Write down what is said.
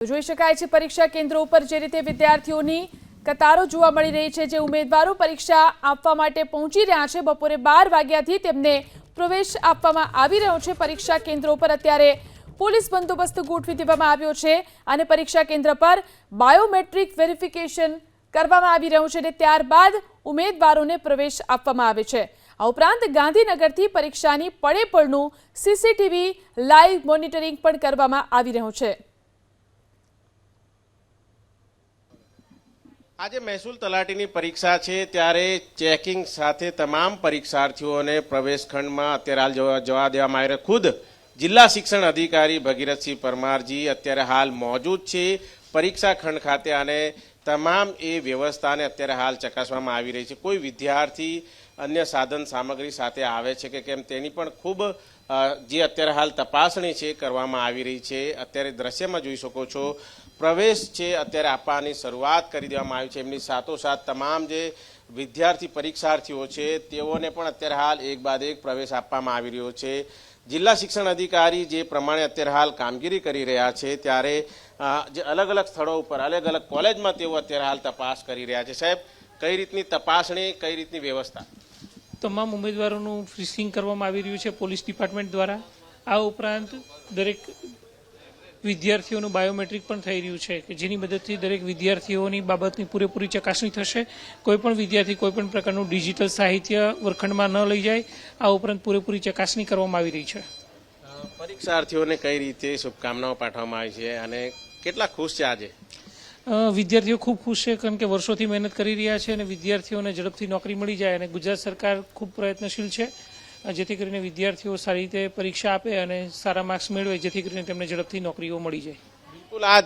જોઈ શકાય છે પરીક્ષા કેન્દ્રો ઉપર જે રીતે વિદ્યાર્થીઓની કતારો જોવા મળી રહી છે, જે ઉમેદવારો પરીક્ષા આપવા માટે પહોંચી રહ્યા છે. બપોરે બાર વાગ્યાથી તેમને પ્રવેશ આપવામાં આવી રહ્યો છે. પરીક્ષા કેન્દ્રો પર અત્યારે પોલીસ બંદોબસ્ત ગોઠવી દેવામાં આવ્યો છે અને પરીક્ષા કેન્દ્ર પર બાયોમેટ્રિક વેરિફિકેશન કરવામાં આવી રહ્યું છે અને ત્યારબાદ ઉમેદવારોને પ્રવેશ આપવામાં આવે છે. આ ઉપરાંત ગાંધીનગરથી પરીક્ષાની પડે પડનું સીસીટીવી લાઈવ મોનિટરિંગ પણ કરવામાં આવી રહ્યું છે. આજે મહેસૂલ તલાટીની પરીક્ષા છે, ત્યારે ચેકિંગ સાથે તમામ પરીક્ષાર્થીઓને પ્રવેશ ખંડમાં અત્યારે હાલ જવા દેવામાં આવી ખુદ જિલ્લા શિક્ષણ અધિકારી ભગીરથસિંહ પરમારજી અત્યારે હાલ મોજૂદ છે. પરીક્ષા ખંડ ખાતે અને તમામ એ વ્યવસ્થાને અત્યારે હાલ ચકાસવામાં આવી રહી છે. કોઈ વિદ્યાર્થી અન્ય સાધન સામગ્રી સાથે આવે છે કે કેમ તેની પણ ખૂબ જે અત્યારે હાલ તપાસણી છે કરવામાં આવી રહી છે. અત્યારે દ્રશ્યમાં જોઈ શકો છો, પ્રવેશ છે અત્યારે આપવાની શરૂઆત કરી દેવામાં આવી છે. એમની સાથોસાથ તમામ જે વિદ્યાર્થી પરીક્ષાર્થીઓ છે તેઓને પણ અત્યારે હાલ એક બાદ એક પ્રવેશ આપવામાં આવી રહ્યો છે. જિલ્લા શિક્ષણ અધિકારી જે પ્રમાણે અત્યારે હાલ કામગીરી કરી રહ્યા છે, ત્યારે જે અલગ અલગ સ્થળો ઉપર અલગ અલગ કોલેજમાં તેઓ અત્યારે હાલ તપાસ કરી રહ્યા છે. સાહેબ, કઈ રીતની તપાસણી, કઈ રીતની વ્યવસ્થા? તમામ ઉમેદવારોનું ફિશિંગ કરવામાં આવી રહ્યું છે પોલીસ ડિપાર્ટમેન્ટ દ્વારા. આ ઉપરાંત દરેક વિદ્યાર્થીઓનું બાયોમેટ્રિક પણ થઈ રહ્યું છે કે જેની મદદથી દરેક વિદ્યાર્થીઓની બાબતની પૂરેપૂરી ચકાસણી થશે. કોઈપણ વિદ્યાર્થી કોઈપણ પ્રકારનું ડિજિટલ સાહિત્ય વર્ગખંડમાં ન લઈ જાય આ ઉપરાંત પૂરેપૂરી ચકાસણી કરવામાં આવી રહી છે. પરીક્ષાર્થીઓને કઈ રીતે શુભકામનાઓ પાઠવવામાં આવી છે અને કેટલા ખુશ છે આજે? વિદ્યાર્થીઓ ખૂબ ખુશ છે કારણ કે વર્ષોથી મહેનત કરી રહ્યા છે અને વિદ્યાર્થીઓને ઝડપથી નોકરી મળી જાય અને ગુજરાત સરકાર ખૂબ પ્રયત્નશીલ છે. જેથી કરીને વિદ્યાર્થીઓ સારી રીતે પરીક્ષા આપે અને સારા માર્ક્સ મેળવે, જેથી કરીને તેમને ઝડપથી નોકરીઓ મળી જાય. બિલકુલ આ